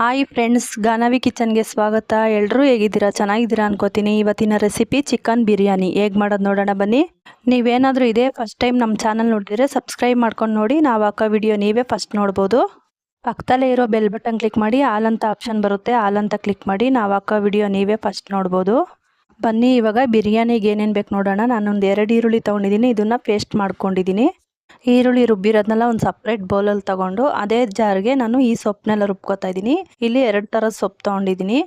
Hi friends Ganavi ಕಿಚನ್ಗೆ ಸ್ವಾಗತ. ಎಲ್ಲರೂ ಹೇಗಿದ್ದೀರಾ? ಚೆನ್ನಾಗಿದ್ದೀರಾ ಅನ್ಕೋತೀನಿ. ಇವತ್ತಿನ ರೆಸಿಪಿ ಚಿಕನ್ ಬಿರಿಯಾನಿ ಹೇಗೆ ಮಾಡೋದು ನೋಡೋಣ ಬನ್ನಿ. ನೀವೇನಾದರೂ ಇದೇ ಫಸ್ಟ್ ಟೈಮ್ ನಮ್ಮ ಚಾನಲ್ ನೋಡಿದರೆ ಸಬ್ಸ್ಕ್ರೈಬ್ ಮಾಡ್ಕೊಂಡು ನೋಡಿ. ನಾವು ಹಾಕೋ ವಿಡಿಯೋ ನೀವೇ ಫಸ್ಟ್ ನೋಡ್ಬೋದು. ಪಕ್ಕದಲ್ಲೇ ಇರೋ ಬೆಲ್ ಬಟನ್ ಕ್ಲಿಕ್ ಮಾಡಿ. ಆಲ್ ಅಂತ ಆಪ್ಷನ್ ಬರುತ್ತೆ. ಆಲ್ ಅಂತ ಕ್ಲಿಕ್ ಮಾಡಿ. ನಾವು ಹಾಕೋ ವಿಡಿಯೋ ನೀವೇ ಫಸ್ಟ್ ನೋಡ್ಬೋದು. ಬನ್ನಿ, ಇವಾಗ ಬಿರಿಯಾನಿಗೆ ಏನೇನು ಬೇಕು ನೋಡೋಣ. ನಾನೊಂದು ಎರಡು ಈರುಳ್ಳಿ ತೊಗೊಂಡಿದ್ದೀನಿ ಇದನ್ನು ಪೇಸ್ಟ್ ಮಾಡ್ಕೊಂಡಿದ್ದೀನಿ ಈರುಳ್ಳಿ ರುಬ್ಬಿರೋದನ್ನೆಲ್ಲ ಒಂದು ಸಪ್ರೇಟ್ ಬೌಲಲ್ಲಿ ತಗೊಂಡು, ಅದೇ ಜಾರ್ಗೆ ನಾನು ಈ ಸೊಪ್ಪನ್ನೆಲ್ಲ ರುಬ್ಕೋತಾ ಇದ್ದೀನಿ. ಇಲ್ಲಿ ಎರಡು ಥರದ ಸೊಪ್ಪು ತೊಗೊಂಡಿದ್ದೀನಿ.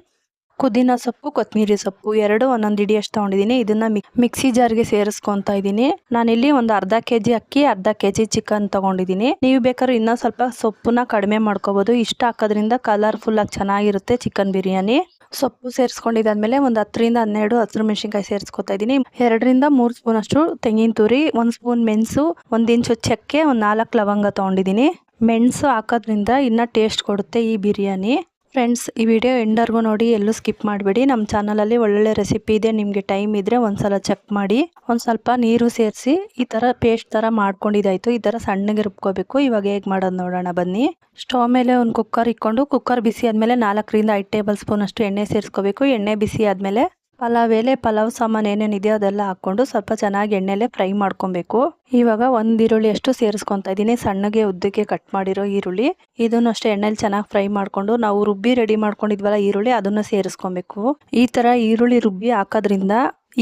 ಪುದೀನ ಸೊಪ್ಪು ಕೊತ್ತಂಬರಿ ಸೊಪ್ಪು, ಎರಡು ಒಂದೊಂದು ಇಡಿ ಅಷ್ಟು ತೊಗೊಂಡಿದ್ದೀನಿ. ಇದನ್ನ ಮಿಕ್ಸಿ ಜಾರ್ಗೆ ಸೇರಿಸ್ಕೊತಾ ಇದ್ದೀನಿ. ನಾನಿಲ್ಲಿ ಒಂದು ಅರ್ಧ ಕೆ ಜಿ ಅಕ್ಕಿ, ಅರ್ಧ ಕೆ ಜಿ ಚಿಕನ್ ತೊಗೊಂಡಿದ್ದೀನಿ. ನೀವು ಬೇಕಾದ್ರೆ ಇನ್ನೂ ಸ್ವಲ್ಪ ಸೊಪ್ಪನ್ನ ಕಡಿಮೆ ಮಾಡ್ಕೋಬೋದು. ಇಷ್ಟ ಹಾಕೋದ್ರಿಂದ ಕಲರ್ಫುಲ್ಲಾಗಿ ಚೆನ್ನಾಗಿರುತ್ತೆ ಚಿಕನ್ ಬಿರಿಯಾನಿ. ಸೊಪ್ಪು ಸೇರಿಸ್ಕೊಂಡಿದ್ದಾದ್ಮೇಲೆ ಒಂದು ಹತ್ತರಿಂದ ಹನ್ನೆರಡು ಹಸಿರು ಮೆಣಸಿನ್ಕಾಯಿ ಸೇರಿಸ್ಕೊತಾ ಇದ್ದೀನಿ. ಎರಡರಿಂದ ಮೂರು ಸ್ಪೂನ್ ಅಷ್ಟು ತೆಂಗಿನ ತುರಿ, ಒಂದು ಸ್ಪೂನ್ ಮೆಣಸು, ಒಂದು ಇಂಚು ಚಕ್ಕೆ, ಒಂದು ನಾಲ್ಕು ಲವಂಗ ತೊಗೊಂಡಿದ್ದೀನಿ. ಮೆಣಸು ಹಾಕೋದ್ರಿಂದ ಇನ್ನೂ ಟೇಸ್ಟ್ ಕೊಡುತ್ತೆ ಈ ಬಿರಿಯಾನಿ. ಫ್ರೆಂಡ್ಸ್ ಈ ವಿಡಿಯೋ ಎಂಡರ್ಗೂ ನೋಡಿ ಎಲ್ಲೂ ಸ್ಕಿಪ್ ಮಾಡಬೇಡಿ. ನಮ್ಮ ಚಾನಲಲ್ಲಿ ಒಳ್ಳೊಳ್ಳೆ ರೆಸಿಪಿ ಇದೆ. ನಿಮಗೆ ಟೈಮ್ ಇದ್ದರೆ ಒಂದ್ಸಲ ಚೆಕ್ ಮಾಡಿ. ಒಂದು ಸ್ವಲ್ಪ ನೀರು ಸೇರಿಸಿ ಈ ಥರ ಪೇಸ್ಟ್ ಥರ ಮಾಡ್ಕೊಂಡಿದ್ದಾಯಿತು. ಈ ಥರ ಸಣ್ಣಗೆ ರುಬ್ಕೋಬೇಕು. ಇವಾಗ ಹೇಗೆ ಮಾಡೋದು ನೋಡೋಣ, ಬನ್ನಿ. ಸ್ಟವ್ ಮೇಲೆ ಒಂದು ಕುಕ್ಕರ್ ಇಕ್ಕೊಂಡು ಕುಕ್ಕರ್ ಬಿಸಿ ಆದಮೇಲೆ ನಾಲ್ಕರಿಂದ ಐದು ಟೇಬಲ್ ಸ್ಪೂನಷ್ಟು ಎಣ್ಣೆ ಸೇರಿಸ್ಕೋಬೇಕು. ಎಣ್ಣೆ ಬಿಸಿ ಆದಮೇಲೆ ಪಲಾವ್ ಎಲೆ, ಪಲಾವ್ ಸಾಮಾನು ಏನೇನಿದೆಯೋ ಅದೆಲ್ಲ ಹಾಕ್ಕೊಂಡು ಸ್ವಲ್ಪ ಚೆನ್ನಾಗಿ ಎಣ್ಣೆಲೆ ಫ್ರೈ ಮಾಡ್ಕೊಬೇಕು. ಇವಾಗ ಒಂದು ಈರುಳ್ಳಿ ಅಷ್ಟು ಸೇರಿಸ್ಕೊತಾ ಇದ್ದೀನಿ ಸಣ್ಣಗೆ ಉದ್ದಕ್ಕೆ ಕಟ್ ಮಾಡಿರೋ ಈರುಳ್ಳಿ. ಇದನ್ನು ಅಷ್ಟೇ ಎಣ್ಣೆಲಿ ಚೆನ್ನಾಗಿ ಫ್ರೈ ಮಾಡಿಕೊಂಡು ನಾವು ರುಬ್ಬಿ ರೆಡಿ ಮಾಡ್ಕೊಂಡಿದ್ವಲ್ಲ ಈರುಳ್ಳಿ, ಅದನ್ನು ಸೇರಿಸ್ಕೊಬೇಕು. ಈ ಥರ ಈರುಳ್ಳಿ ರುಬ್ಬಿ ಹಾಕೋದ್ರಿಂದ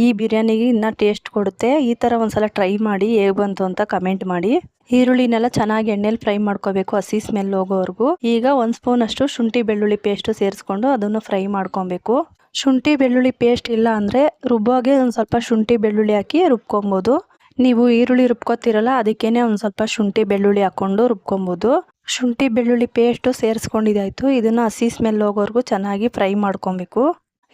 ಈ ಬಿರಿಯಾನಿಗೆ ಇನ್ನೂ ಟೇಸ್ಟ್ ಕೊಡುತ್ತೆ. ಈ ಥರ ಒಂದ್ಸಲ ಟ್ರೈ ಮಾಡಿ ಹೇಗೆ ಬಂತು ಅಂತ ಕಮೆಂಟ್ ಮಾಡಿ. ಈರುಳ್ಳಿನೆಲ್ಲ ಚೆನ್ನಾಗಿ ಎಣ್ಣೆಲಿ ಫ್ರೈ ಮಾಡ್ಕೋಬೇಕು ಹಸಿ ಸ್ಮೆಲ್ ಹೋಗೋವರೆಗೂ. ಈಗ ಒಂದು ಸ್ಪೂನ್ ಅಷ್ಟು ಶುಂಠಿ ಬೆಳ್ಳುಳ್ಳಿ ಪೇಸ್ಟ್ ಸೇರಿಸ್ಕೊಂಡು ಅದನ್ನು ಫ್ರೈ ಮಾಡ್ಕೊಬೇಕು. ಶುಂಠಿ, ಬೆಳ್ಳುಳ್ಳಿ ಪೇಸ್ಟ್ ಇಲ್ಲ ಅಂದರೆ ರುಬ್ಬೋಗೆ ಒಂದು ಸ್ವಲ್ಪ ಶುಂಠಿ, ಬೆಳ್ಳುಳ್ಳಿ ಹಾಕಿ ರುಬ್ಕೊಬೋದು. ನೀವು ಈರುಳ್ಳಿ ರುಬ್ಕೋತಿರಲ್ಲ, ಅದಕ್ಕೇನೆ ಒಂದು ಸ್ವಲ್ಪ ಶುಂಠಿ, ಬೆಳ್ಳುಳ್ಳಿ ಹಾಕ್ಕೊಂಡು ರುಬ್ಕೊಬೋದು. ಶುಂಠಿ, ಬೆಳ್ಳುಳ್ಳಿ ಪೇಸ್ಟು ಸೇರಿಸ್ಕೊಂಡಿದ್ದಾಯಿತು. ಇದನ್ನು ಹಸಿ ಸ್ಮೆಲ್ ಹೋಗೋವರೆಗೂ ಚೆನ್ನಾಗಿ ಫ್ರೈ ಮಾಡ್ಕೊಬೇಕು.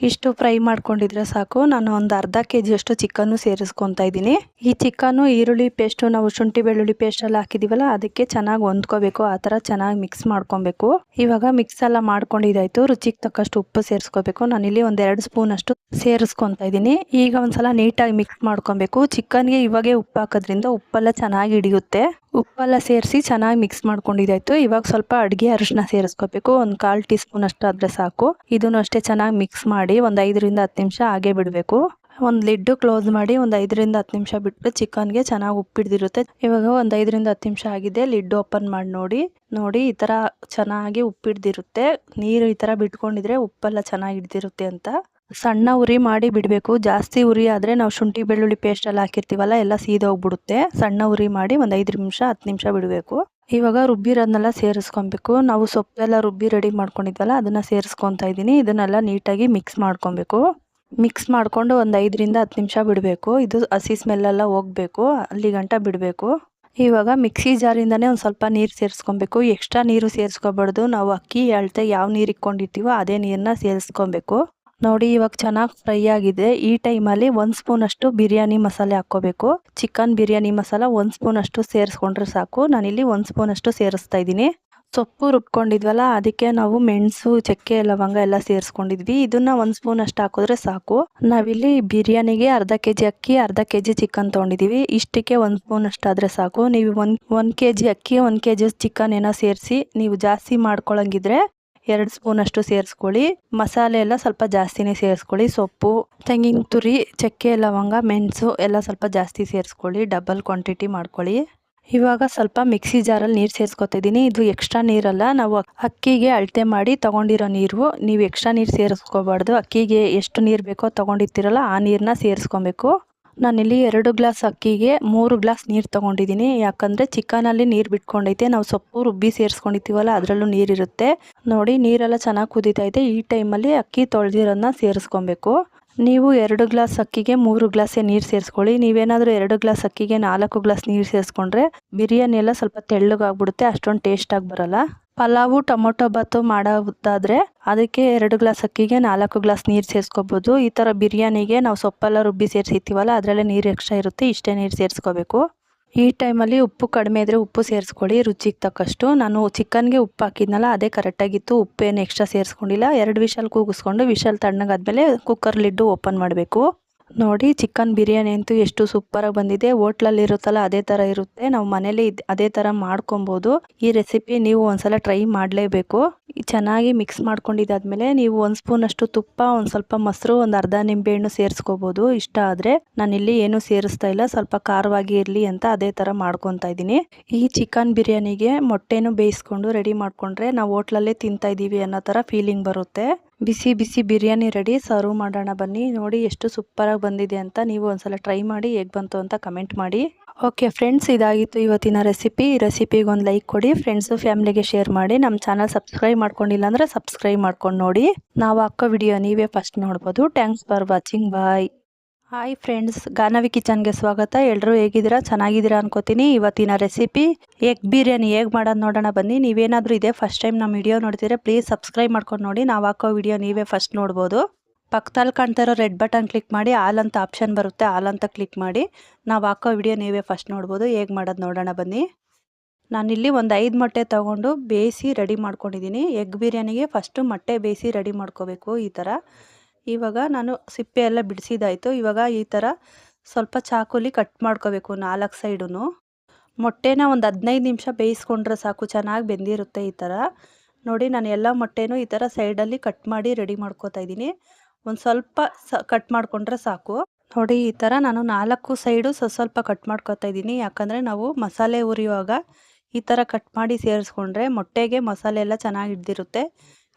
ಇಷ್ಟು ಫ್ರೈ ಮಾಡ್ಕೊಂಡಿದ್ರೆ ಸಾಕು. ನಾನು ಒಂದು ಅರ್ಧ ಕೆ ಜಿಯಷ್ಟು ಚಿಕನ್ನು ಸೇರಿಸ್ಕೊತಾ ಇದ್ದೀನಿ. ಈ ಚಿಕನ್ನು ಈರುಳ್ಳಿ ಪೇಸ್ಟು ನಾವು ಶುಂಠಿ ಬೆಳ್ಳುಳ್ಳಿ ಪೇಸ್ಟೆಲ್ಲ ಹಾಕಿದ್ದೀವಲ್ಲ ಅದಕ್ಕೆ ಚೆನ್ನಾಗಿ ಹೊಂದ್ಕೋಬೇಕು. ಆ ಥರ ಚೆನ್ನಾಗಿ ಮಿಕ್ಸ್ ಮಾಡ್ಕೊಬೇಕು. ಇವಾಗ ಮಿಕ್ಸ್ ಎಲ್ಲ ಮಾಡ್ಕೊಂಡಿದ್ದಾಯ್ತು. ರುಚಿಗೆ ತಕ್ಕಷ್ಟು ಉಪ್ಪು ಸೇರಿಸ್ಕೋಬೇಕು. ನಾನಿಲ್ಲಿ ಒಂದು ಎರಡು ಸ್ಪೂನ್ ಅಷ್ಟು ಸೇರಿಸ್ಕೊತಾ ಇದ್ದೀನಿ. ಈಗ ಒಂದ್ಸಲ ನೀಟಾಗಿ ಮಿಕ್ಸ್ ಮಾಡ್ಕೊಬೇಕು. ಚಿಕನ್ಗೆ ಇವಾಗೆ ಉಪ್ಪು ಹಾಕೋದ್ರಿಂದ ಉಪ್ಪೆಲ್ಲ ಚೆನ್ನಾಗಿ ಹಿಡಿಯುತ್ತೆ. ಉಪ್ಪೆಲ್ಲ ಸೇರಿಸಿ ಚೆನ್ನಾಗಿ ಮಿಕ್ಸ್ ಮಾಡ್ಕೊಂಡಿದ್ದಾಯ್ತು. ಇವಾಗ ಸ್ವಲ್ಪ ಅಡುಗೆ ಅರಿಶಿನ ಸೇರಿಸ್ಕೋಬೇಕು. ಒಂದು ಕಾಲು ಟೀ ಸ್ಪೂನ್ ಅಷ್ಟು ಆದರೆ ಸಾಕು. ಇದನ್ನು ಅಷ್ಟೇ ಚೆನ್ನಾಗಿ ಮಿಕ್ಸ್ ಮಾಡಿ ಒಂದು ಐದರಿಂದ ಹತ್ತು ನಿಮಿಷ ಹಾಗೆ ಬಿಡಬೇಕು. ಒಂದು ಲಿಡ್ಡು ಕ್ಲೋಸ್ ಮಾಡಿ ಒಂದು ಐದರಿಂದ ಹತ್ತು ನಿಮಿಷ ಬಿಟ್ಟು ಚಿಕನ್ಗೆ ಚೆನ್ನಾಗಿ ಉಪ್ಪಿಡ್ದಿರುತ್ತೆ ಇವಾಗ ಒಂದು ಐದರಿಂದ ಹತ್ತು ನಿಮಿಷ ಆಗಿದೆ. ಲಿಡ್ ಓಪನ್ ಮಾಡಿ ನೋಡಿ. ನೋಡಿ, ಈ ಥರ ಚೆನ್ನಾಗಿ ಉಪ್ಪಿಡ್ದಿರುತ್ತೆ ನೀರು ಈ ಥರ ಬಿಟ್ಕೊಂಡಿದ್ರೆ ಉಪ್ಪೆಲ್ಲ ಚೆನ್ನಾಗಿ ಹಿಡ್ದಿರುತ್ತೆ ಅಂತ. ಸಣ್ಣ ಉರಿ ಮಾಡಿ ಬಿಡಬೇಕು. ಜಾಸ್ತಿ ಉರಿ ಆದರೆ ನಾವು ಶುಂಠಿ, ಬೆಳ್ಳುಳ್ಳಿ ಪೇಸ್ಟ್ ಎಲ್ಲ ಹಾಕಿರ್ತೀವಲ್ಲ, ಎಲ್ಲ ಸೀದೋಗ್ಬಿಡುತ್ತೆ ಸಣ್ಣ ಉರಿ ಮಾಡಿ ಒಂದು ಐದು ನಿಮಿಷ, ಹತ್ತು ನಿಮಿಷ ಬಿಡಬೇಕು. ಇವಾಗ ರುಬ್ಬಿರೋದನ್ನೆಲ್ಲ ಸೇರಿಸ್ಕೊಬೇಕು. ನಾವು ಸೊಪ್ಪೆಲ್ಲ ರುಬ್ಬಿ ರೆಡಿ ಮಾಡ್ಕೊಂಡಿದ್ವಲ್ಲ, ಅದನ್ನು ಸೇರಿಸ್ಕೊತಾ ಇದ್ದೀನಿ. ಇದನ್ನೆಲ್ಲ ನೀಟಾಗಿ ಮಿಕ್ಸ್ ಮಾಡ್ಕೊಬೇಕು. ಮಿಕ್ಸ್ ಮಾಡಿಕೊಂಡು ಒಂದು ಐದರಿಂದ ಹತ್ತು ನಿಮಿಷ ಬಿಡಬೇಕು. ಇದು ಹಸಿ ಸ್ಮೆಲ್ಲೆಲ್ಲ ಹೋಗಬೇಕು. ಅಲ್ಲಿ ಗಂಟ ಬಿಡಬೇಕು. ಇವಾಗ ಮಿಕ್ಸಿ ಜಾರಿಂದನೇ ಒಂದು ಸ್ವಲ್ಪ ನೀರು ಸೇರಿಸ್ಕೊಬೇಕು. ಎಕ್ಸ್ಟ್ರಾ ನೀರು ಸೇರಿಸ್ಕೊಬಾರ್ದು. ನಾವು ಅಕ್ಕಿ ಅಳತೆ ಯಾವ ನೀರು ಇಕ್ಕೊಂಡಿರ್ತೀವೋ, ಅದೇ ನೀರನ್ನ ಸೇರಿಸ್ಕೊಬೇಕು. ನೋಡಿ, ಇವಾಗ ಚೆನ್ನಾಗಿ ಫ್ರೈ ಆಗಿದೆ. ಈ ಟೈಮಲ್ಲಿ ಒಂದು ಸ್ಪೂನ್ ಅಷ್ಟು ಬಿರಿಯಾನಿ ಮಸಾಲೆ ಹಾಕ್ಕೋಬೇಕು. ಚಿಕನ್ ಬಿರಿಯಾನಿ ಮಸಾಲ ಒಂದು ಸ್ಪೂನ್ ಅಷ್ಟು ಸೇರಿಸ್ಕೊಂಡ್ರೆ ಸಾಕು. ನಾನಿಲ್ಲಿ ಒಂದು ಸ್ಪೂನ್ ಅಷ್ಟು ಸೇರಿಸ್ತಾ ಇದ್ದೀನಿ. ಸೊಪ್ಪು ರುಬ್ಕೊಂಡಿದ್ವಲ್ಲ, ಅದಕ್ಕೆ ನಾವು ಮೆಣಸು, ಚಕ್ಕೆ, ಲವಂಗ ಎಲ್ಲ ಸೇರಿಸ್ಕೊಂಡಿದ್ವಿ. ಇದನ್ನ ಒಂದು ಸ್ಪೂನ್ ಅಷ್ಟು ಹಾಕಿದ್ರೆ ಸಾಕು. ನಾವಿಲ್ಲಿ ಬಿರಿಯಾನಿಗೆ ಅರ್ಧ ಕೆ ಜಿ ಅಕ್ಕಿ, ಅರ್ಧ ಕೆ ಜಿ ಚಿಕನ್ ತೊಗೊಂಡಿದ್ದೀವಿ ಇಷ್ಟಕ್ಕೆ ಒಂದು ಸ್ಪೂನ್ ಅಷ್ಟು ಆದರೆ ಸಾಕು. ನೀವು ಒಂದು ಒಂದು ಕೆ ಜಿ ಅಕ್ಕಿ, ಒಂದು ಕೆ ಜಿ ಚಿಕನ್ ಏನೋ ಸೇರಿಸಿ, ನೀವು ಜಾಸ್ತಿ ಮಾಡ್ಕೊಳಂಗಿದ್ರೆ ಎರಡು ಸ್ಪೂನಷ್ಟು ಸೇರಿಸ್ಕೊಳ್ಳಿ. ಮಸಾಲೆ ಎಲ್ಲ ಸ್ವಲ್ಪ ಜಾಸ್ತಿನೇ ಸೇರಿಸ್ಕೊಳ್ಳಿ. ಸೊಪ್ಪು, ತೆಂಗಿನ ತುರಿ, ಚಕ್ಕೆ, ಲವಂಗ, ಮೆಣಸು ಎಲ್ಲ ಸ್ವಲ್ಪ ಜಾಸ್ತಿ ಸೇರಿಸ್ಕೊಳ್ಳಿ. ಡಬಲ್ ಕ್ವಾಂಟಿಟಿ ಮಾಡ್ಕೊಳ್ಳಿ. ಇವಾಗ ಸ್ವಲ್ಪ ಮಿಕ್ಸಿ ಜಾರಲ್ಲಿ ನೀರು ಸೇರಿಸ್ಕೊತಿದ್ದೀನಿ ಇದು ಎಕ್ಸ್ಟ್ರಾ ನೀರಲ್ಲ, ನಾವು ಅಕ್ಕಿಗೆ ಅಳತೆ ಮಾಡಿ ತೊಗೊಂಡಿರೋ ನೀರು. ನೀವು ಎಕ್ಸ್ಟ್ರಾ ನೀರು ಸೇರಿಸ್ಕೋಬಾರ್ದು. ಅಕ್ಕಿಗೆ ಎಷ್ಟು ನೀರು ಬೇಕೋ ತೊಗೊಂಡಿರ್ತೀರಲ್ಲ, ಆ ನೀರನ್ನ ಸೇರಿಸ್ಕೊಬೇಕು. ನಾನಿಲ್ಲಿ ಎರಡು ಗ್ಲಾಸ್ ಅಕ್ಕಿಗೆ ಮೂರು ಗ್ಲಾಸ್ ನೀರು ತೊಗೊಂಡಿದ್ದೀನಿ ಯಾಕಂದರೆ ಚಿಕನಲ್ಲಿ ನೀರು ಬಿಟ್ಕೊಂಡೈತೆ, ನಾವು ಸೊಪ್ಪು ರುಬ್ಬಿ ಸೇರಿಸ್ಕೊಂಡಿರ್ತೀವಲ್ಲ ಅದರಲ್ಲೂ ನೀರಿರುತ್ತೆ ನೋಡಿ, ನೀರೆಲ್ಲ ಚೆನ್ನಾಗಿ ಕುದೀತೈತೆ ಈ ಟೈಮಲ್ಲಿ ಅಕ್ಕಿ ತೊಳೆದಿರೋದನ್ನ ಸೇರಿಸ್ಕೊಬೇಕು. ನೀವು ಎರಡು ಗ್ಲಾಸ್ ಅಕ್ಕಿಗೆ ಮೂರು ಗ್ಲಾಸೇ ನೀರು ಸೇರಿಸ್ಕೊಳ್ಳಿ. ನೀವೇನಾದರೂ ಎರಡು ಗ್ಲಾಸ್ ಅಕ್ಕಿಗೆ ನಾಲ್ಕು ಗ್ಲಾಸ್ ನೀರು ಸೇರಿಸ್ಕೊಂಡ್ರೆ ಬಿರಿಯಾನಿ ಎಲ್ಲ ಸ್ವಲ್ಪ ತೆಳ್ಳಗಾಗ್ಬಿಡುತ್ತೆ, ಅಷ್ಟೊಂದು ಟೇಸ್ಟಾಗಿ ಬರಲ್ಲ. ಪಲಾವು, ಟೊಮೊಟೊ ಬಾತು ಮಾಡೋದಾದರೆ ಅದಕ್ಕೆ ಎರಡು ಗ್ಲಾಸ್ ಅಕ್ಕಿಗೆ ನಾಲ್ಕು ಗ್ಲಾಸ್ ನೀರು ಸೇರಿಸ್ಕೋಬೋದು. ಈ ಥರ ಬಿರಿಯಾನಿಗೆ ನಾವು ಸೊಪ್ಪೆಲ್ಲ ರುಬ್ಬಿ ಸೇರಿಸಿರ್ತೀವಲ್ಲ, ಅದರಲ್ಲೇ ನೀರು ಎಕ್ಸ್ಟ್ರಾ ಇರುತ್ತೆ, ಇಷ್ಟೇ ನೀರು ಸೇರಿಸ್ಕೋಬೇಕು. ಈ ಟೈಮಲ್ಲಿ ಉಪ್ಪು ಕಡಿಮೆ ಇದ್ದರೆ ಉಪ್ಪು ಸೇರಿಸ್ಕೊಳ್ಳಿ, ರುಚಿಗೆ ತಕ್ಕಷ್ಟು. ನಾನು ಚಿಕನ್ಗೆ ಉಪ್ಪು ಹಾಕಿದ್ನಲ್ಲ, ಅದೇ ಕರೆಕ್ಟಾಗಿತ್ತು ಉಪ್ಪೇನು ಎಕ್ಸ್ಟ್ರಾ ಸೇರಿಸ್ಕೊಂಡಿಲ್ಲ. ಎರಡು ವಿಷಲ್ ಕೂಗಿಸ್ಕೊಂಡು, ವಿಷಲ್ ತಣ್ಣಗಾದ್ಮೇಲೆ ಕುಕ್ಕರ್ ಲಿಡ್ಡು ಓಪನ್ ಮಾಡಬೇಕು. ನೋಡಿ, ಚಿಕನ್ ಬಿರಿಯಾನಿ ಅಂತೂ ಎಷ್ಟು ಸೂಪರಾಗಿ ಬಂದಿದೆ. ಹೋಟ್ಲಲ್ಲಿ ಇರುತ್ತಲ್ಲ, ಅದೇ ಥರ ಇರುತ್ತೆ. ನಾವು ಮನೇಲಿ ಅದೇ ಥರ ಮಾಡ್ಕೊಬೋದು. ಈ ರೆಸಿಪಿ ನೀವು ಒಂದ್ಸಲ ಟ್ರೈ ಮಾಡಲೇಬೇಕು. ಚೆನ್ನಾಗಿ ಮಿಕ್ಸ್ ಮಾಡ್ಕೊಂಡಿದ್ದಾದ್ಮೇಲೆ ನೀವು ಒಂದು ಸ್ಪೂನಷ್ಟು ತುಪ್ಪ, ಒಂದು ಸ್ವಲ್ಪ ಮೊಸರು, ಒಂದು ಅರ್ಧ ನಿಂಬೆಹಣ್ಣು ಸೇರಿಸ್ಕೋಬೋದು. ಇಷ್ಟ ಆದರೆ ನಾನಿಲ್ಲಿ ಏನೂ ಸೇರಿಸ್ತಾ ಇಲ್ಲ. ಸ್ವಲ್ಪ ಖಾರವಾಗಿ ಇರಲಿ ಅಂತ ಅದೇ ಥರ ಮಾಡ್ಕೊತಾ ಇದ್ದೀನಿ. ಈ ಚಿಕನ್ ಬಿರಿಯಾನಿಗೆ ಮೊಟ್ಟೆನೂ ಬೇಯಿಸ್ಕೊಂಡು ರೆಡಿ ಮಾಡಿಕೊಂಡ್ರೆ ನಾವು ಹೋಟ್ಲಲ್ಲೇ ತಿಂತಾ ಇದ್ದೀವಿ ಅನ್ನೋ ಥರ ಫೀಲಿಂಗ್ ಬರುತ್ತೆ. ಬಿಸಿ ಬಿಸಿ ಬಿರಿಯಾನಿ ರೆಡಿ ಸರ್ವ್ ಮಾಡೋಣ ಬನ್ನಿ. ನೋಡಿ ಎಷ್ಟು ಸೂಪರಾಗಿ ಬಂದಿದೆ ಅಂತ ನೀವು ಒಂದ್ಸಲ ಟ್ರೈ ಮಾಡಿ ಹೇಗೆ ಬಂತು ಅಂತ ಕಮೆಂಟ್ ಮಾಡಿ. ಓಕೆ ಫ್ರೆಂಡ್ಸ್ ಇದಾಗಿತ್ತು ಇವತ್ತಿನ ರೆಸಿಪಿ ರೆಸಿಪಿಗೆ ಒಂದು ಲೈಕ್ ಕೊಡಿ. ಫ್ರೆಂಡ್ಸು ಫ್ಯಾಮಿಲಿಗೆ ಶೇರ್ ಮಾಡಿ. ನಮ್ಮ ಚಾನಲ್ ಸಬ್ಸ್ಕ್ರೈಬ್ ಮಾಡ್ಕೊಂಡಿಲ್ಲ ಅಂದರೆ ಸಬ್ಸ್ಕ್ರೈಬ್ ಮಾಡ್ಕೊಂಡು ನೋಡಿ. ನಾವು ಹಾಕೋ ವಿಡಿಯೋ ನೀವೇ ಫಸ್ಟ್ ನೋಡ್ಬೋದು. Thanks for watching bye hi friends Ganavi ಕಿಚನ್ಗೆ ಸ್ವಾಗತ. ಎಲ್ಲರೂ ಹೇಗಿದ್ದೀರಾ? ಚೆನ್ನಾಗಿದ್ದೀರಾ ಅನ್ಕೋತೀನಿ. ಇವತ್ತಿನ ರೆಸಿಪಿ ಎಗ್ ಬಿರಿಯಾನಿ ಹೇಗೆ ಮಾಡೋದು ನೋಡೋಣ ಬನ್ನಿ. ನೀವೇನಾದರೂ ಇದೆ ಫಸ್ಟ್ ಟೈಮ್ ನಮ್ಮ ವಿಡಿಯೋ ನೋಡ್ತೀರಾ ಪ್ಲೀಸ್ ಸಬ್ಸ್ಕ್ರೈಬ್ ಮಾಡ್ಕೊಂಡು ನೋಡಿ. ನಾವು ಹಾಕೋ ವಿಡಿಯೋ ನೀವೇ ಫಸ್ಟ್ ನೋಡ್ಬೋದು. ಪಕ್ಕದಲ್ಲಿ ಕಾಣ್ತಾ ಇರೋ ರೆಡ್ ಬಟನ್ ಕ್ಲಿಕ್ ಮಾಡಿ ಆಲ್ ಅಂತ ಆಪ್ಷನ್ ಬರುತ್ತೆ ಆಲ್ ಅಂತ ಕ್ಲಿಕ್ ಮಾಡಿ. ನಾವು ಹಾಕೋ ವಿಡಿಯೋ ನೀವೇ ಫಸ್ಟ್ ನೋಡ್ಬೋದು, ಹೇಗೆ ಮಾಡೋದು ನೋಡೋಣ ಬನ್ನಿ. ನಾನಿಲ್ಲಿ ಒಂದು ಐದು ಮೊಟ್ಟೆ ತೊಗೊಂಡು ಬೇಯಿಸಿ ರೆಡಿ ಮಾಡ್ಕೊಂಡಿದ್ದೀನಿ ಎಗ್ ಬಿರಿಯಾನಿಗೆ ಫಸ್ಟು ಮೊಟ್ಟೆ ಬೇಯಿಸಿ ರೆಡಿ ಮಾಡ್ಕೋಬೇಕು ಈ ಥರ ಇವಾಗ ನಾನು ಸಿಪ್ಪೆ ಎಲ್ಲ ಬಿಡಿಸಿದಾಯಿತು. ಇವಾಗ ಈ ಥರ ಸ್ವಲ್ಪ ಚಾಕುಲಿ ಕಟ್ ಮಾಡ್ಕೋಬೇಕು ನಾಲ್ಕು ಸೈಡು ಮೊಟ್ಟೆನ ಒಂದು ಹದಿನೈದು ನಿಮಿಷ ಬೇಯಿಸ್ಕೊಂಡ್ರೆ ಸಾಕು, ಚೆನ್ನಾಗಿ ಬೆಂದಿರುತ್ತೆ ಈ ಥರ ನೋಡಿ, ನಾನು ಎಲ್ಲ ಮೊಟ್ಟೆನೂ ಈ ಥರ ಸೈಡಲ್ಲಿ ಕಟ್ ಮಾಡಿ ರೆಡಿ ಮಾಡ್ಕೋತಾ ಇದ್ದೀನಿ ಒಂದು ಸ್ವಲ್ಪ ಸ ಕಟ್ ಮಾಡಿಕೊಂಡ್ರೆ ಸಾಕು. ನೋಡಿ, ಈ ಥರ ನಾನು ನಾಲ್ಕು ಸೈಡು ಸ್ವಲ್ಪ ಕಟ್ ಮಾಡ್ಕೊತಾ ಇದ್ದೀನಿ. ಯಾಕಂದರೆ ನಾವು ಮಸಾಲೆ ಉರಿಯುವಾಗ ಈ ಥರ ಕಟ್ ಮಾಡಿ ಸೇರಿಸ್ಕೊಂಡ್ರೆ ಮೊಟ್ಟೆಗೆ ಮಸಾಲೆ ಎಲ್ಲ ಚೆನ್ನಾಗಿ ಹಿಡ್ದಿರುತ್ತೆ.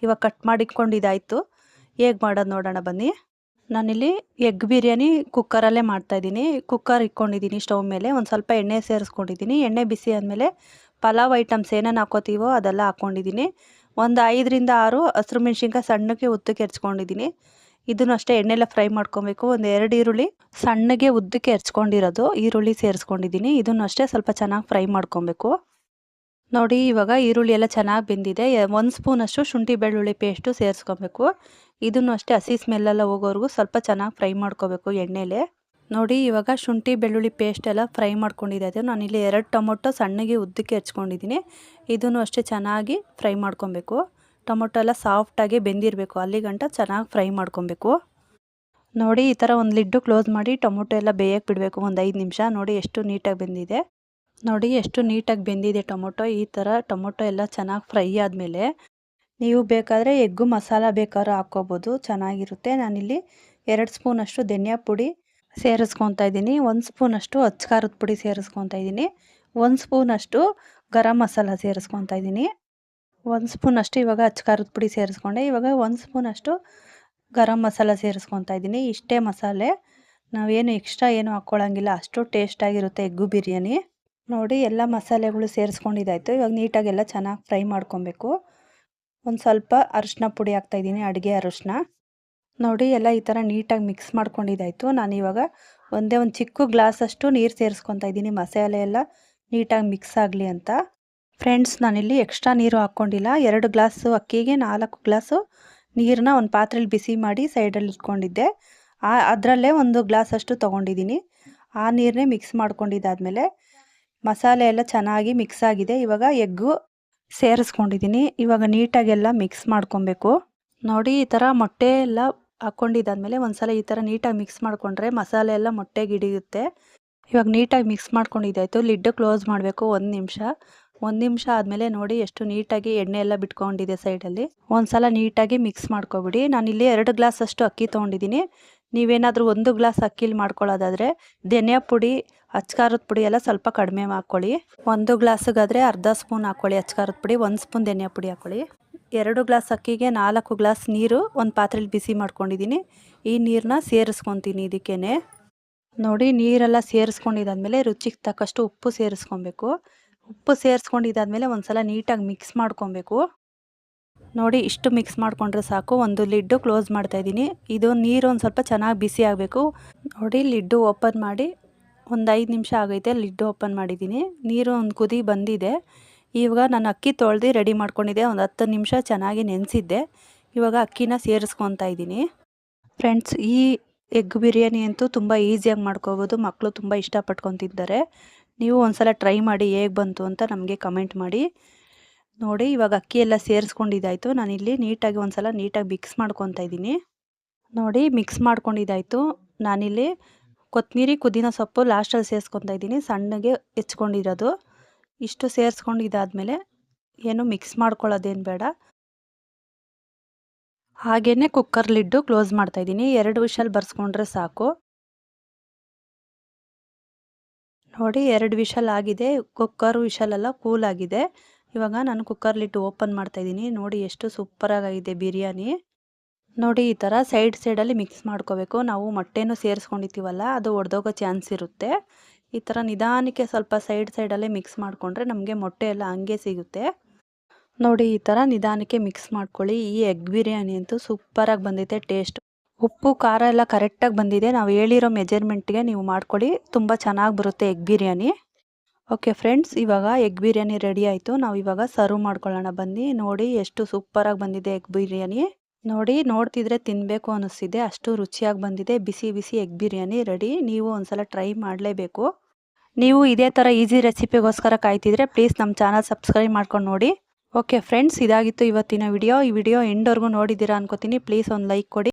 ಇವಾಗ ಕಟ್ ಮಾಡಿಕೊಂಡಿದ್ದಾಯಿತು ಹೇಗೆ ಮಾಡೋದು ನೋಡೋಣ ಬನ್ನಿ. ನಾನಿಲ್ಲಿ ಎಗ್ ಬಿರಿಯಾನಿ ಕುಕ್ಕರಲ್ಲೇ ಮಾಡ್ತಾಯಿದ್ದೀನಿ ಕುಕ್ಕರ್ ಇಟ್ಕೊಂಡಿದ್ದೀನಿ ಸ್ಟವ್ ಮೇಲೆ. ಒಂದು ಸ್ವಲ್ಪ ಎಣ್ಣೆ ಸೇರಿಸ್ಕೊಂಡಿದ್ದೀನಿ. ಎಣ್ಣೆ ಬಿಸಿ ಆದಮೇಲೆ ಪಲಾವ್ ಐಟಮ್ಸ್ ಏನೇನು ಹಾಕೋತೀವೋ ಅದೆಲ್ಲ ಹಾಕ್ಕೊಂಡಿದ್ದೀನಿ ಒಂದು ಐದರಿಂದ ಆರು ಹಸಿರು ಮೆಣಸಿನ್ಕಾಯಿ ಸಣ್ಣಕ್ಕೆ ಉತ್ತು ಹೆಚ್ಕೊಂಡಿದ್ದೀನಿ ಇದನ್ನು ಅಷ್ಟೇ ಎಣ್ಣೆಲ್ಲ ಫ್ರೈ ಮಾಡ್ಕೊಬೇಕು. ಒಂದು ಎರಡು ಈರುಳ್ಳಿ ಸಣ್ಣಗೆ ಉದ್ದಕ್ಕೆ ಹೆರ್ಚ್ಕೊಂಡಿರೋದು ಈರುಳ್ಳಿ ಸೇರಿಸ್ಕೊಂಡಿದ್ದೀನಿ. ಇದನ್ನು ಅಷ್ಟೇ ಸ್ವಲ್ಪ ಚೆನ್ನಾಗಿ ಫ್ರೈ ಮಾಡ್ಕೊಬೇಕು. ನೋಡಿ, ಇವಾಗ ಈರುಳ್ಳಿ ಎಲ್ಲ ಚೆನ್ನಾಗಿ ಬೆಂದಿದೆ. ಒಂದು ಸ್ಪೂನಷ್ಟು ಶುಂಠಿ ಬೆಳ್ಳುಳ್ಳಿ ಪೇಸ್ಟು ಸೇರಿಸ್ಕೊಬೇಕು. ಇದನ್ನು ಅಷ್ಟೇ ಹಸಿ ಸ್ಮೆಲ್ಲೆಲ್ಲ ಹೋಗೋವರೆಗೂ ಸ್ವಲ್ಪ ಚೆನ್ನಾಗಿ ಫ್ರೈ ಮಾಡ್ಕೋಬೇಕು ಎಣ್ಣೆಲೆ. ನೋಡಿ, ಇವಾಗ ಶುಂಠಿ ಬೆಳ್ಳುಳ್ಳಿ ಪೇಸ್ಟ್ ಎಲ್ಲ ಫ್ರೈ ಮಾಡ್ಕೊಂಡಿದ್ದೆ ನಾನಿಲ್ಲಿ ಎರಡು ಟೊಮೊಟೊ ಸಣ್ಣಗೆ ಉದ್ದಕ್ಕೆ ಹೆಚ್ಕೊಂಡಿದ್ದೀನಿ ಇದನ್ನು ಅಷ್ಟೇ ಚೆನ್ನಾಗಿ ಫ್ರೈ ಮಾಡ್ಕೊಬೇಕು. ಟೊಮೊಟೊ ಎಲ್ಲ ಸಾಫ್ಟಾಗಿ ಬೆಂದಿರಬೇಕು. ಅಲ್ಲಿ ಗಂಟ ಚೆನ್ನಾಗಿ ಫ್ರೈ ಮಾಡ್ಕೊಬೇಕು. ನೋಡಿ, ಈ ಥರ ಒಂದು ಲಿಡ್ಡು ಕ್ಲೋಸ್ ಮಾಡಿ ಟೊಮೊಟೊ ಎಲ್ಲ ಬೇಯಕ್ಕೆ ಬಿಡಬೇಕು. ಒಂದು ಐದು ನಿಮಿಷ. ನೋಡಿ, ಎಷ್ಟು ನೀಟಾಗಿ ಬೆಂದಿದೆ. ನೋಡಿ, ಎಷ್ಟು ನೀಟಾಗಿ ಬೆಂದಿದೆ ಟೊಮೊಟೊ. ಈ ಥರ ಟೊಮೊಟೊ ಎಲ್ಲ ಚೆನ್ನಾಗಿ ಫ್ರೈ ಆದಮೇಲೆ ನೀವು ಬೇಕಾದರೆ ಎಗ್ಗು ಮಸಾಲ ಬೇಕಾದ್ರೂ ಹಾಕ್ಕೋಬೋದು. ಚೆನ್ನಾಗಿರುತ್ತೆ. ನಾನಿಲ್ಲಿ ಎರಡು ಸ್ಪೂನಷ್ಟು ಧನಿಯಾ ಪುಡಿ ಸೇರಿಸ್ಕೊತಾ ಇದ್ದೀನಿ. ಒಂದು ಸ್ಪೂನಷ್ಟು ಅಚ್ಚಕಾರದ ಪುಡಿ ಸೇರಿಸ್ಕೊತಾ ಇದ್ದೀನಿ. ಒಂದು ಸ್ಪೂನಷ್ಟು ಗರಂ ಮಸಾಲ ಸೇರಿಸ್ಕೊತಾ ಇದ್ದೀನಿ. ಒಂದು ಸ್ಪೂನಷ್ಟು ಇವಾಗ ಅಚ್ಕಾರದ ಪುಡಿ ಸೇರಿಸ್ಕೊಂಡೆ. ಇವಾಗ ಒಂದು ಸ್ಪೂನಷ್ಟು ಗರಂ ಮಸಾಲ ಸೇರಿಸ್ಕೊತಾ ಇದ್ದೀನಿ. ಇಷ್ಟೇ ಮಸಾಲೆ. ನಾವೇನು ಎಕ್ಸ್ಟ್ರಾ ಏನು ಹಾಕ್ಕೊಳ್ಳೋಂಗಿಲ್ಲ ಅಷ್ಟು ಟೇಸ್ಟಾಗಿರುತ್ತೆ ಎಗ್ಗು ಬಿರಿಯಾನಿ. ನೋಡಿ, ಎಲ್ಲ ಮಸಾಲೆಗಳು ಸೇರಿಸ್ಕೊಂಡಿದ್ದಾಯಿತು. ಇವಾಗ ನೀಟಾಗೆಲ್ಲ ಚೆನ್ನಾಗಿ ಫ್ರೈ ಮಾಡ್ಕೊಬೇಕು. ಒಂದು ಸ್ವಲ್ಪ ಅರಿಶಿನ ಪುಡಿ ಹಾಕ್ತಾಯಿದ್ದೀನಿ ಅಡುಗೆ ಅರಿಶಿನ ನೋಡಿ, ಎಲ್ಲ ಈ ಥರ ನೀಟಾಗಿ ಮಿಕ್ಸ್ ಮಾಡ್ಕೊಂಡಿದ್ದಾಯಿತು. ನಾನು ಇವಾಗ ಒಂದೇ ಒಂದು ಚಿಕ್ಕ ಗ್ಲಾಸಷ್ಟು ನೀರು ಸೇರಿಸ್ಕೊತಾ ಇದ್ದೀನಿ ಮಸಾಲೆ ಎಲ್ಲ ನೀಟಾಗಿ ಮಿಕ್ಸ್ ಆಗಲಿ ಅಂತ. ಫ್ರೆಂಡ್ಸ್ ನಾನಿಲ್ಲಿ ಎಕ್ಸ್ಟ್ರಾ ನೀರು ಹಾಕ್ಕೊಂಡಿಲ್ಲ. ಎರಡು ಗ್ಲಾಸು ಅಕ್ಕಿಗೆ, ನಾಲ್ಕು ಗ್ಲಾಸು ನೀರನ್ನ ಒಂದು ಪಾತ್ರೆಲಿ ಬಿಸಿ ಮಾಡಿ ಸೈಡಲ್ಲಿ ಇಟ್ಕೊಂಡಿದ್ದೆ. ಆ, ಅದರಲ್ಲೇ ಒಂದು ಗ್ಲಾಸಷ್ಟು ತೊಗೊಂಡಿದ್ದೀನಿ. ಆ ನೀರನ್ನೇ ಮಿಕ್ಸ್ ಮಾಡ್ಕೊಂಡಿದ್ದಾದಮೇಲೆ ಮಸಾಲೆ ಎಲ್ಲ ಚೆನ್ನಾಗಿ ಮಿಕ್ಸ್ ಆಗಿದೆ. ಇವಾಗ ಎಗ್ಗು ಸೇರಿಸ್ಕೊಂಡಿದ್ದೀನಿ. ಇವಾಗ ನೀಟಾಗೆಲ್ಲ ಮಿಕ್ಸ್ ಮಾಡ್ಕೊಬೇಕು. ನೋಡಿ, ಈ ಥರ ಮೊಟ್ಟೆ ಎಲ್ಲ ಹಾಕ್ಕೊಂಡಿದ್ದಾದ್ಮೇಲೆ ಒಂದ್ಸಲ ಈ ಥರ ನೀಟಾಗಿ ಮಿಕ್ಸ್ ಮಾಡಿಕೊಂಡ್ರೆ ಮಸಾಲೆ ಎಲ್ಲ ಮೊಟ್ಟೆಗೆ ಹಿಡಿಯುತ್ತೆ. ಇವಾಗ ನೀಟಾಗಿ ಮಿಕ್ಸ್ ಮಾಡ್ಕೊಂಡಿದ್ದಾಯಿತು. ಲಿಡ್ಡು ಕ್ಲೋಸ್ ಮಾಡಬೇಕು ಒಂದು ನಿಮಿಷ. ಒಂದು ನಿಮಿಷ ಆದಮೇಲೆ ನೋಡಿ ಎಷ್ಟು ನೀಟಾಗಿ ಎಣ್ಣೆ ಎಲ್ಲ ಬಿಟ್ಕೊಂಡಿದೆ ಸೈಡಲ್ಲಿ ಒಂದು ಸಲ ನೀಟಾಗಿ ಮಿಕ್ಸ್ ಮಾಡ್ಕೊಬಿಡಿ. ನಾನಿಲ್ಲಿ ಎರಡು ಗ್ಲಾಸ್ ಅಷ್ಟು ಅಕ್ಕಿ ತೊಗೊಂಡಿದ್ದೀನಿ ನೀವೇನಾದರೂ ಒಂದು ಗ್ಲಾಸ್ ಅಕ್ಕಿಲಿ ಮಾಡ್ಕೊಳ್ಳೋದಾದರೆ ಧನಿಯಾ ಪುಡಿ, ಅಚ್ಕಾರದ ಪುಡಿ ಎಲ್ಲ ಸ್ವಲ್ಪ ಕಡಿಮೆ ಹಾಕ್ಕೊಳ್ಳಿ. ಒಂದು ಗ್ಲಾಸಿಗಾದರೆ ಅರ್ಧ ಸ್ಪೂನ್ ಹಾಕ್ಕೊಳ್ಳಿ ಅಚ್ಕಾರದ ಪುಡಿ, ಒಂದು ಸ್ಪೂನ್ ಧನಿಯಾ ಪುಡಿ ಹಾಕ್ಕೊಳ್ಳಿ. ಎರಡು ಗ್ಲಾಸ್ ಅಕ್ಕಿಗೆ ನಾಲ್ಕು ಗ್ಲಾಸ್ ನೀರು ಒಂದು ಪಾತ್ರೆಲಿ ಬಿಸಿ ಮಾಡ್ಕೊಂಡಿದ್ದೀನಿ ಈ ನೀರನ್ನ ಸೇರಿಸ್ಕೊತೀನಿ ಇದಕ್ಕೇ ನೋಡಿ ನೀರೆಲ್ಲ ಸೇರಿಸ್ಕೊಂಡಿದ್ದಾದ್ಮೇಲೆ ರುಚಿಗೆ ತಕ್ಕಷ್ಟು ಉಪ್ಪು ಸೇರಿಸ್ಕೊಬೇಕು. ಉಪ್ಪು ಸೇರಿಸ್ಕೊಂಡಿದ್ದಾದ್ಮೇಲೆ ಒಂದು ಸಲ ನೀಟಾಗಿ ಮಿಕ್ಸ್ ಮಾಡ್ಕೊಬೇಕು. ನೋಡಿ ಇಷ್ಟು ಮಿಕ್ಸ್ ಮಾಡಿಕೊಂಡ್ರೆ ಸಾಕು. ಒಂದು ಲಿಡ್ಡು ಕ್ಲೋಸ್ ಮಾಡ್ತಾಯಿದ್ದೀನಿ ಇದು ನೀರು ಒಂದು ಸ್ವಲ್ಪ ಚೆನ್ನಾಗಿ ಬಿಸಿ ಆಗಬೇಕು. ನೋಡಿ ಲಿಡ್ಡು ಓಪನ್ ಮಾಡಿ ಒಂದು ಐದು ನಿಮಿಷ ಆಗೈತೆ ಲಿಡ್ಡು ಓಪನ್ ಮಾಡಿದ್ದೀನಿ. ನೀರು ಒಂದು ಕುದಿ ಬಂದಿದೆ. ಇವಾಗ ನಾನು ಅಕ್ಕಿ ತೊಳೆದು ರೆಡಿ ಮಾಡ್ಕೊಂಡಿದ್ದೆ. ಒಂದು ಹತ್ತು ನಿಮಿಷ ಚೆನ್ನಾಗಿ ನೆನೆಸಿದ್ದೆ. ಇವಾಗ ಅಕ್ಕಿನ ಸೇರಿಸ್ಕೊತಾ ಇದ್ದೀನಿ. ಫ್ರೆಂಡ್ಸ್, ಈ ಎಗ್ ಬಿರಿಯಾನಿ ಅಂತೂ ತುಂಬ ಈಸಿಯಾಗಿ ಮಾಡ್ಕೋಬೋದು. ಮಕ್ಕಳು ತುಂಬ ಇಷ್ಟಪಟ್ಕೊತಿದ್ದಾರೆ. ನೀವು ಒಂದ್ಸಲ ಟ್ರೈ ಮಾಡಿ ಹೇಗೆ ಬಂತು ಅಂತ ನಮಗೆ ಕಮೆಂಟ್ ಮಾಡಿ. ನೋಡಿ, ಇವಾಗ ಅಕ್ಕಿ ಎಲ್ಲ ಸೇರಿಸ್ಕೊಂಡಿದ್ದಾಯಿತು. ನಾನಿಲ್ಲಿ ನೀಟಾಗಿ ಒಂದು ಸಲ ನೀಟಾಗಿ ಮಿಕ್ಸ್ ಮಾಡ್ಕೊತಾ ಇದ್ದೀನಿ. ನೋಡಿ ಮಿಕ್ಸ್ ಮಾಡ್ಕೊಂಡಿದ್ದಾಯಿತು. ನಾನಿಲ್ಲಿ ಕೊತ್ತಂಬರಿ ಪುದೀನ ಸೊಪ್ಪು ಲಾಸ್ಟಲ್ಲಿ ಸೇರಿಸ್ಕೊತಾ ಇದ್ದೀನಿ. ಸಣ್ಣಗೆ ಹೆಚ್ಕೊಂಡಿರೋದು. ಇಷ್ಟು ಸೇರಿಸ್ಕೊಂಡಿದ್ದಾದಮೇಲೆ ಏನು ಮಿಕ್ಸ್ ಮಾಡ್ಕೊಳ್ಳೋದೇನು ಬೇಡ. ಹಾಗೆಯೇ ಕುಕ್ಕರ್ ಲಿಡ್ಡು ಕ್ಲೋಸ್ ಮಾಡ್ತಾ ಇದ್ದೀನಿ. ಎರಡು ವಿಷಲ್ ಬರ್ಸ್ಕೊಂಡ್ರೆ ಸಾಕು. ನೋಡಿ ಎರಡು ವಿಷಲ್ ಆಗಿದೆ, ಕುಕ್ಕರ್ ವಿಷಲೆಲ್ಲ ಕೂಲ್ ಆಗಿದೆ. ಇವಾಗ ನಾನು ಕುಕ್ಕರ್ಲಿಟ್ಟು ಓಪನ್ ಮಾಡ್ತಾ ಇದ್ದೀನಿ. ನೋಡಿ ಎಷ್ಟು ಸೂಪರಾಗಿದೆ ಬಿರಿಯಾನಿ. ನೋಡಿ ಈ ಥರ ಸೈಡ್ ಸೈಡಲ್ಲಿ ಮಿಕ್ಸ್ ಮಾಡ್ಕೋಬೇಕು. ನಾವು ಮೊಟ್ಟೆನೂ ಸೇರಿಸ್ಕೊಂಡಿರ್ತೀವಲ್ಲ ಅದು ಒಡೆದೋಗೋ ಚಾನ್ಸ್ ಇರುತ್ತೆ. ಈ ಥರ ನಿಧಾನಕ್ಕೆ ಸ್ವಲ್ಪ ಸೈಡ್ ಸೈಡಲ್ಲೇ ಮಿಕ್ಸ್ ಮಾಡಿಕೊಂಡ್ರೆ ನಮಗೆ ಮೊಟ್ಟೆ ಎಲ್ಲ ಹಂಗೆ ಸಿಗುತ್ತೆ. ನೋಡಿ ಈ ಥರ ನಿಧಾನಕ್ಕೆ ಮಿಕ್ಸ್ ಮಾಡ್ಕೊಳ್ಳಿ. ಈ ಎಗ್ ಬಿರಿಯಾನಿ ಅಂತೂ ಸೂಪರಾಗಿ ಬಂದೈತೆ ಟೇಸ್ಟ್ ಉಪ್ಪು, ಖಾರ ಎಲ್ಲ ಕರೆಕ್ಟಾಗಿ ಬಂದಿದೆ. ನಾವು ಹೇಳಿರೋ ಮೆಜರ್ಮೆಂಟ್ಗೆ ನೀವು ಮಾಡ್ಕೊಳ್ಳಿ ತುಂಬ ಚೆನ್ನಾಗಿ ಬರುತ್ತೆ ಎಗ್ ಬಿರಿಯಾನಿ. ಓಕೆ ಫ್ರೆಂಡ್ಸ್ ಇವಾಗ ಎಗ್ ಬಿರಿಯಾನಿ ರೆಡಿ ಆಯಿತು. ನಾವು ಇವಾಗ ಸರ್ವ್ ಮಾಡ್ಕೊಳ್ಳೋಣ. ಬನ್ನಿ, ನೋಡಿ ಎಷ್ಟು ಸೂಪರಾಗಿ ಬಂದಿದೆ ಎಗ್ ಬಿರಿಯಾನಿ. ನೋಡಿ, ನೋಡ್ತಿದ್ರೆ ತಿನ್ನಬೇಕು ಅನಿಸ್ತಿದೆ. ಅಷ್ಟು ರುಚಿಯಾಗಿ ಬಂದಿದೆ. ಬಿಸಿ ಬಿಸಿ ಎಗ್ ಬಿರಿಯಾನಿ ರೆಡಿ ನೀವು ಒಂದ್ಸಲ ಟ್ರೈ ಮಾಡಲೇಬೇಕು. ನೀವು ಇದೇ ಥರ ಈಸಿ ರೆಸಿಪಿಗೋಸ್ಕರ ಕಾಯ್ತಿದ್ರೆ ಪ್ಲೀಸ್ ನಮ್ಮ ಚಾನಲ್ ಸಬ್ಸ್ಕ್ರೈಬ್ ಮಾಡ್ಕೊಂಡು ನೋಡಿ. ಓಕೆ ಫ್ರೆಂಡ್ಸ್ ಇದಾಗಿತ್ತು ಇವತ್ತಿನ ವಿಡಿಯೋ ಈ ವಿಡಿಯೋ ಎಂಡ್ವರೆಗೂ ನೋಡಿದ್ದೀರಾ ಅನ್ಕೋತೀನಿ. ಪ್ಲೀಸ್ ಒಂದು ಲೈಕ್ ಕೊಡಿ.